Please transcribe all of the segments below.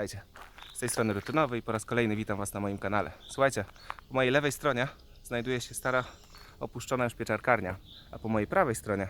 Witajcie. Z tej strony Rutynowy i po raz kolejny witam Was na moim kanale. Słuchajcie, po mojej lewej stronie znajduje się stara, opuszczona już pieczarkarnia, a po mojej prawej stronie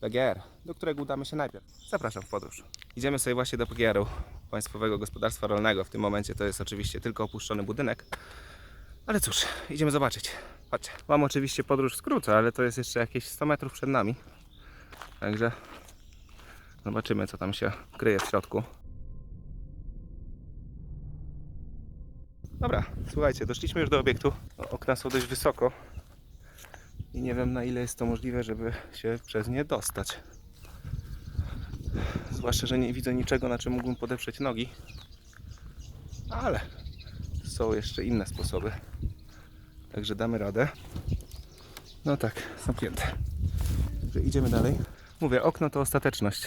PGR, do którego udamy się najpierw. Zapraszam w podróż. Idziemy sobie właśnie do PGR-u, Państwowego Gospodarstwa Rolnego. W tym momencie to jest oczywiście tylko opuszczony budynek, ale cóż, idziemy zobaczyć. Chodźcie. Mam oczywiście podróż w skrócie, ale to jest jeszcze jakieś 100 metrów przed nami. Także zobaczymy, co tam się kryje w środku. Dobra, słuchajcie, doszliśmy już do obiektu. Okna są dość wysoko i nie wiem na ile jest to możliwe, żeby się przez nie dostać. Zwłaszcza, że nie widzę niczego, na czym mógłbym podeprzeć nogi. Ale są jeszcze inne sposoby. Także damy radę. No tak, zamknięte. Także idziemy dalej. Mówię, okno to ostateczność.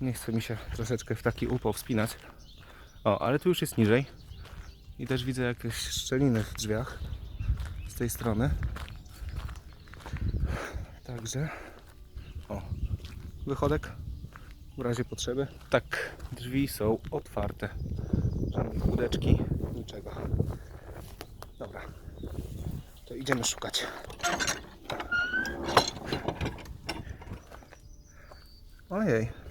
Nie chce mi się troszeczkę w taki upał wspinać. O, ale tu już jest niżej. I też widzę jakieś szczeliny w drzwiach z tej strony. Także o, wychodek w razie potrzeby. Tak, drzwi są otwarte. Żadnej chudeczki, niczego. Dobra, to idziemy szukać. Ojej.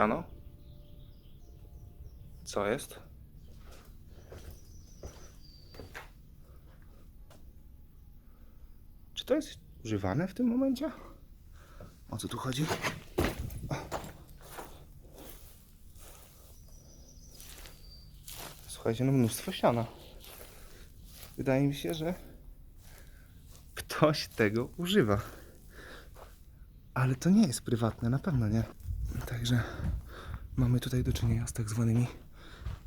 Siano? Co jest? Czy to jest używane w tym momencie? O co tu chodzi? Słuchajcie, no mnóstwo siana. Wydaje mi się, że ktoś tego używa. Ale to nie jest prywatne, na pewno nie. Także mamy tutaj do czynienia z tak zwanymi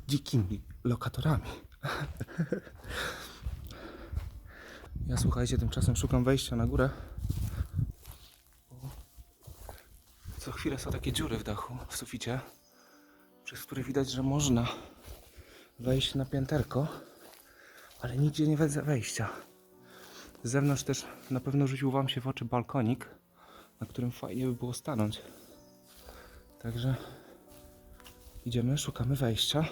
dzikimi lokatorami. Ja słuchajcie, tymczasem szukam wejścia na górę. Co chwilę są takie dziury w dachu, w suficie, przez które widać, że można wejść na pięterko, ale nigdzie nie widzę wejścia. Z zewnątrz też na pewno rzucił Wam się w oczy balkonik, na którym fajnie by było stanąć. Także idziemy, szukamy wejścia,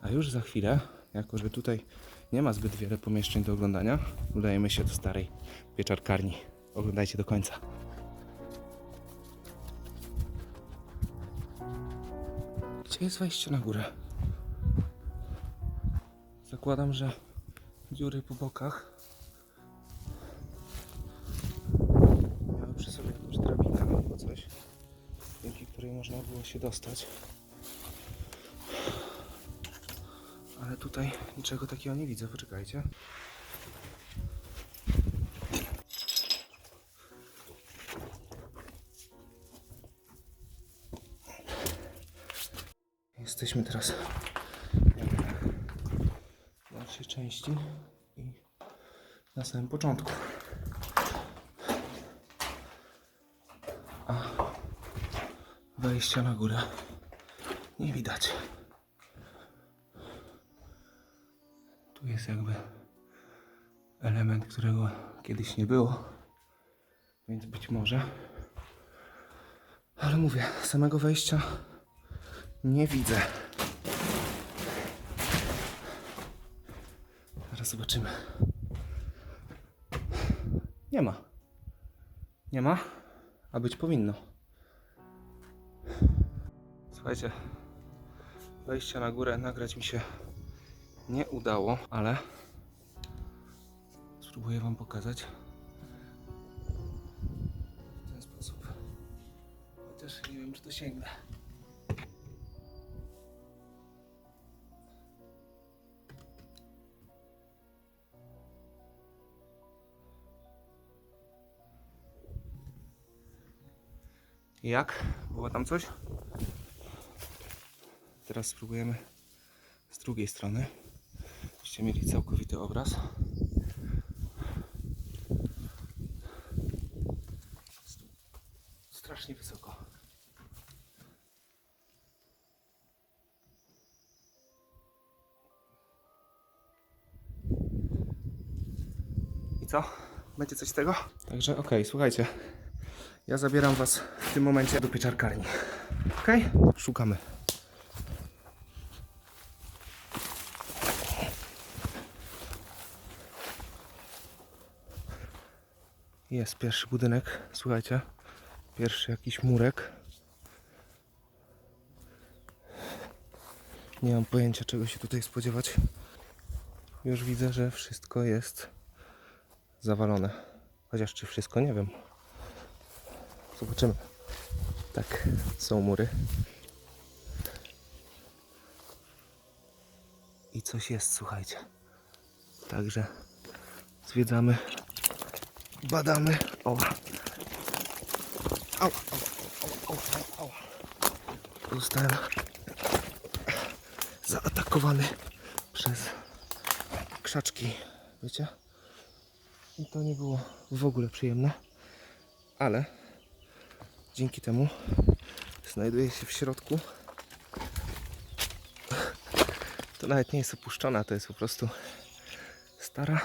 a już za chwilę, jako że tutaj nie ma zbyt wiele pomieszczeń do oglądania, udajemy się do starej pieczarkarni. Oglądajcie do końca. Gdzie jest wejście na górę? Zakładam, że dziury po bokach się dostać. Ale tutaj niczego takiego nie widzę, poczekajcie. Jesteśmy teraz w dalszej części i na samym początku. Wejścia na górę nie widać. Tu jest jakby element, którego kiedyś nie było, więc być może. Ale mówię, samego wejścia nie widzę. Zaraz zobaczymy. Nie ma. Nie ma, a być powinno. Słuchajcie, wejścia na górę nagrać mi się nie udało, ale spróbuję Wam pokazać w ten sposób. Chociaż nie wiem, czy to sięgnę. Jak? Było tam coś? Teraz spróbujemy z drugiej strony. Byście mieli całkowity obraz. Strasznie wysoko. I co? Będzie coś z tego? Także okej, słuchajcie. Ja zabieram was w tym momencie do pieczarkarni. Okej? Szukamy. Jest pierwszy budynek, słuchajcie. Pierwszy jakiś murek. Nie mam pojęcia czego się tutaj spodziewać. Już widzę, że wszystko jest zawalone. Chociaż czy wszystko, nie wiem. Zobaczymy. Tak, są mury. I coś jest, słuchajcie. Także zwiedzamy, badamy. O. Au, au, au, au, au, au. Zostałem zaatakowany przez krzaczki, wiecie? I to nie było w ogóle przyjemne, ale dzięki temu znajduję się w środku. To nawet nie jest opuszczona, to jest po prostu stara,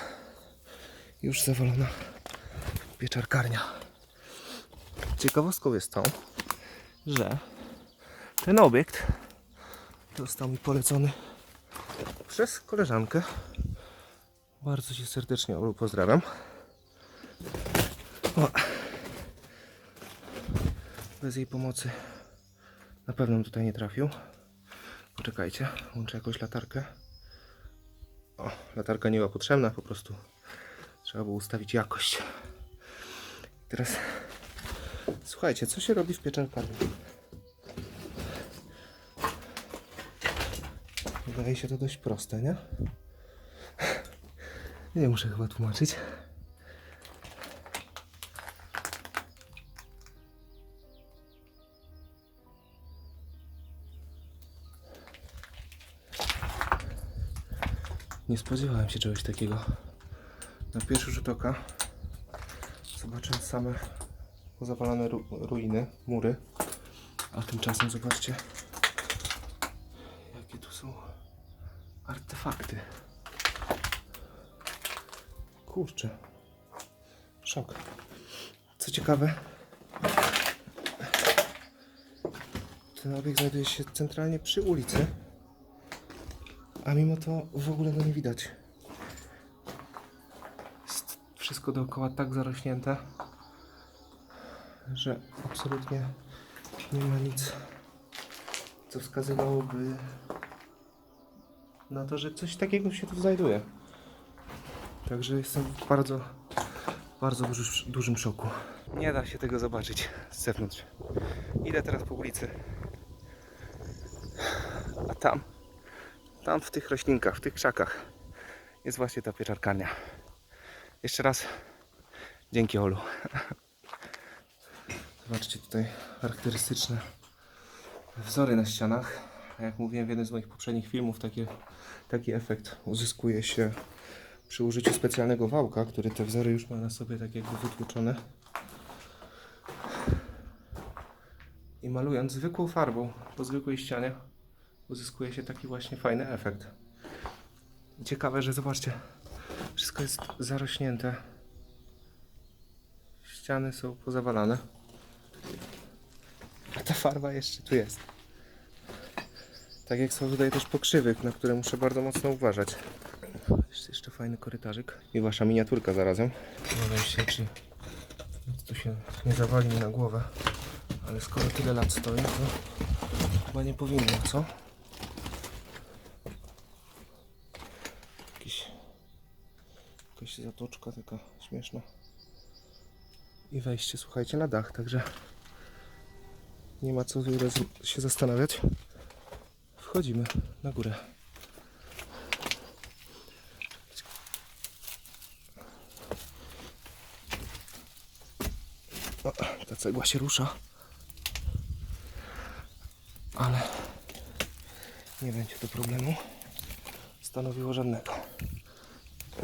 już zawalona pieczarkarnia. Ciekawostką jest to, że ten obiekt został mi polecony przez koleżankę. Bardzo Cię serdecznie Olu pozdrawiam. O. Bez jej pomocy na pewno tutaj nie trafił. Poczekajcie, łączę jakąś latarkę. O, latarka nie była potrzebna, po prostu trzeba było ustawić jakość. Teraz słuchajcie, co się robi w pieczarkarni? Wydaje się to dość proste, nie? Nie muszę chyba tłumaczyć. Nie spodziewałem się czegoś takiego. Na pierwszy rzut oka zobaczyłem same pozapalane ru ruiny, mury. A tymczasem zobaczcie, jakie tu są artefakty. Kurczę. Szok. Co ciekawe, ten obiekt znajduje się centralnie przy ulicy, a mimo to w ogóle go nie widać. Wszystko dookoła tak zarośnięte, że absolutnie nie ma nic, co wskazywałoby na to, że coś takiego się tu znajduje. Także jestem w bardzo, bardzo duży, dużym szoku. Nie da się tego zobaczyć z zewnątrz. Idę teraz po ulicy. A tam, tam w tych roślinkach, w tych krzakach jest właśnie ta pieczarkarnia. Jeszcze raz dzięki Olu. Zobaczcie tutaj charakterystyczne wzory na ścianach. Jak mówiłem w jednym z moich poprzednich filmów, takie, taki efekt uzyskuje się przy użyciu specjalnego wałka, który te wzory już ma na sobie tak jakby wytłuczone. I malując zwykłą farbą po zwykłej ścianie uzyskuje się taki właśnie fajny efekt. Ciekawe, że zobaczcie, wszystko jest zarośnięte. Ściany są pozawalane. A ta farba jeszcze tu jest. Tak jak są tutaj też pokrzywy, na które muszę bardzo mocno uważać. Jest jeszcze fajny korytarzyk. I wasza miniaturka zarazem. Zastanawiam się, czy nic tu się nie zawali mi na głowę. Ale skoro tyle lat stoi, to chyba nie powinno, co? Jakiś, jakaś zatoczka taka śmieszna. I wejście, słuchajcie, na dach, także nie ma co się zastanawiać. Wchodzimy na górę. O, ta cegła się rusza. Ale nie będzie to problemu stanowiło żadnego.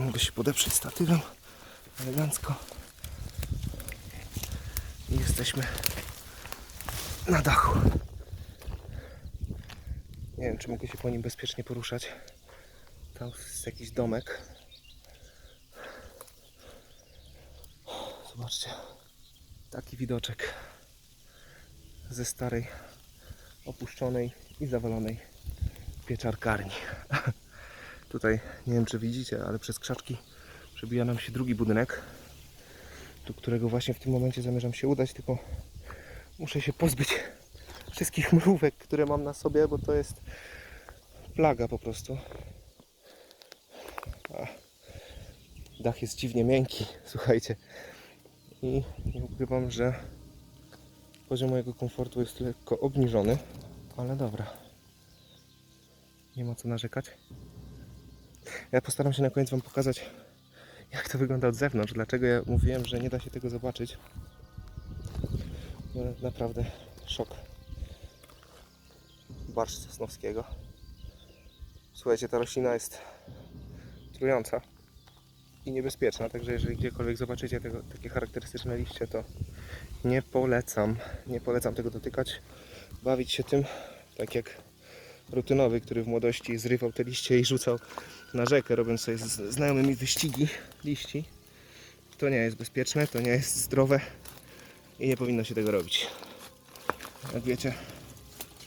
Mogę się podeprzeć statywem elegancko. I jesteśmy na dachu. Nie wiem, czy mogę się po nim bezpiecznie poruszać. Tam jest jakiś domek. Zobaczcie. Taki widoczek ze starej, opuszczonej i zawalonej pieczarkarni. Tutaj nie wiem czy widzicie, ale przez krzaczki przebija nam się drugi budynek, do którego właśnie w tym momencie zamierzam się udać, tylko muszę się pozbyć wszystkich mrówek, które mam na sobie, bo to jest plaga po prostu. Dach jest dziwnie miękki, słuchajcie. I nie ukrywam, że poziom mojego komfortu jest lekko obniżony, ale dobra. Nie ma co narzekać. Ja postaram się na koniec Wam pokazać, jak to wygląda od zewnątrz. Dlaczego ja mówiłem, że nie da się tego zobaczyć. No, naprawdę szok. Barszcz sosnowskiego. Słuchajcie, ta roślina jest trująca i niebezpieczna, także jeżeli gdziekolwiek zobaczycie tego, takie charakterystyczne liście, to nie polecam. Nie polecam tego dotykać. Bawić się tym, tak jak rutynowy, który w młodości zrywał te liście i rzucał na rzekę, robiąc sobie z znajomymi wyścigi liści. To nie jest bezpieczne, to nie jest zdrowe i nie powinno się tego robić. Jak wiecie,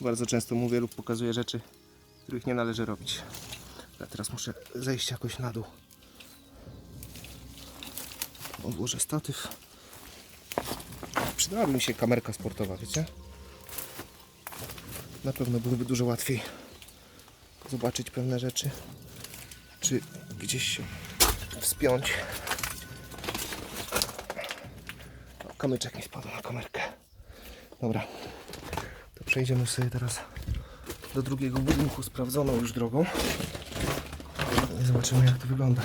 bardzo często mówię lub pokazuję rzeczy, których nie należy robić. Ja teraz muszę zejść jakoś na dół. Odłożę statyw. Przydałaby mi się kamerka sportowa, wiecie? Na pewno byłoby dużo łatwiej zobaczyć pewne rzeczy, czy gdzieś się wspiąć. O, kamyczek mi spadł na kamerkę. Dobra, to przejdziemy sobie teraz do drugiego budynku sprawdzoną już drogą. I zobaczymy jak to wygląda.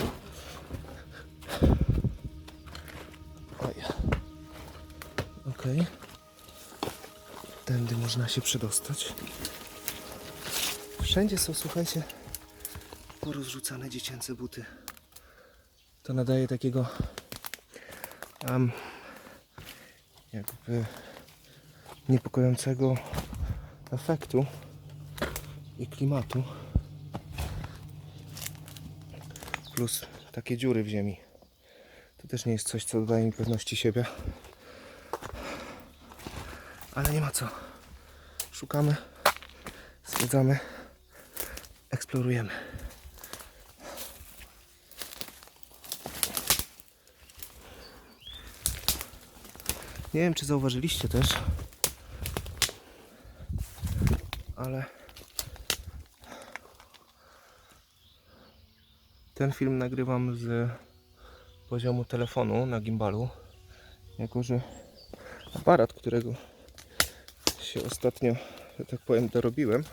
Oj. Okej. Tędy można się przedostać. Wszędzie są, słuchajcie, porozrzucane dziecięce buty. To nadaje takiego um, jakby niepokojącego efektu i klimatu. Plus takie dziury w ziemi. To też nie jest coś, co dodaje mi pewności siebie. Ale nie ma co. Szukamy, zwiedzamy, eksplorujemy. Nie wiem, czy zauważyliście też, ale ten film nagrywam z poziomu telefonu na gimbalu, jako że aparat, którego się ostatnio, że tak powiem, dorobiłem,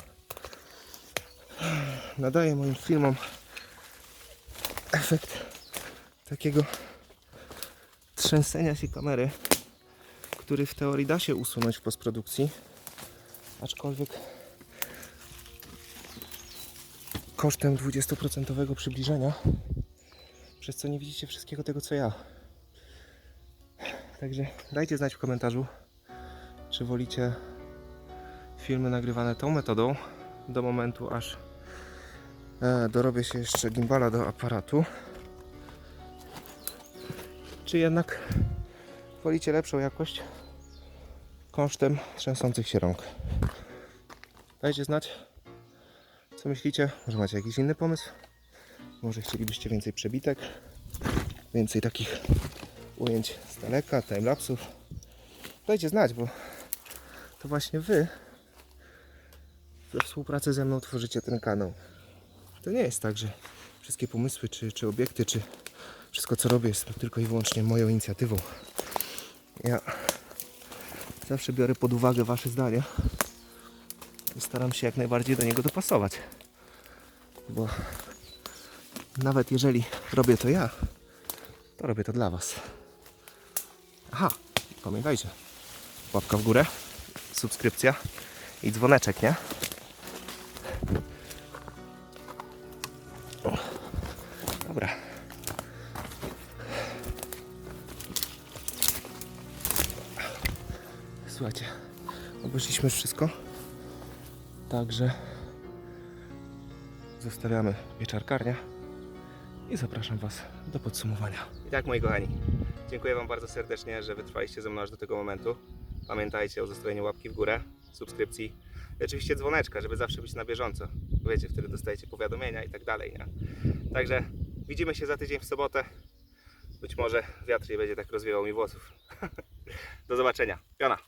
nadaje moim filmom efekt takiego trzęsenia się kamery, który w teorii da się usunąć w postprodukcji, aczkolwiek kosztem 20% przybliżenia, przez co nie widzicie wszystkiego tego co ja. Także dajcie znać w komentarzu, czy wolicie filmy nagrywane tą metodą do momentu aż e, dorobię się jeszcze gimbala do aparatu. Czy jednak wolicie lepszą jakość kosztem trzęsących się rąk? Dajcie znać co myślicie, może macie jakiś inny pomysł? Może chcielibyście więcej przebitek? Więcej takich ujęć z daleka, timelapsów? Dajcie znać, bo to właśnie wy we współpracy ze mną tworzycie ten kanał. To nie jest tak, że wszystkie pomysły, czy, czy obiekty, czy wszystko co robię jest tylko i wyłącznie moją inicjatywą. Ja zawsze biorę pod uwagę wasze zdania i staram się jak najbardziej do niego dopasować. Bo nawet jeżeli robię to ja, to robię to dla was. Aha, pamiętajcie, łapka w górę, subskrypcja i dzwoneczek, nie? Już wszystko. Także zostawiamy wieczarkarnię i zapraszam Was do podsumowania. I tak, moi kochani, Dziękuję Wam bardzo serdecznie, że wytrwaliście ze mną aż do tego momentu. Pamiętajcie o zostawieniu łapki w górę, subskrypcji i oczywiście dzwoneczka, żeby zawsze być na bieżąco. Wiecie, wtedy dostajecie powiadomienia i tak dalej. Nie? Także widzimy się za tydzień w sobotę. Być może wiatr nie będzie tak rozwiewał mi włosów. Do zobaczenia. Piona.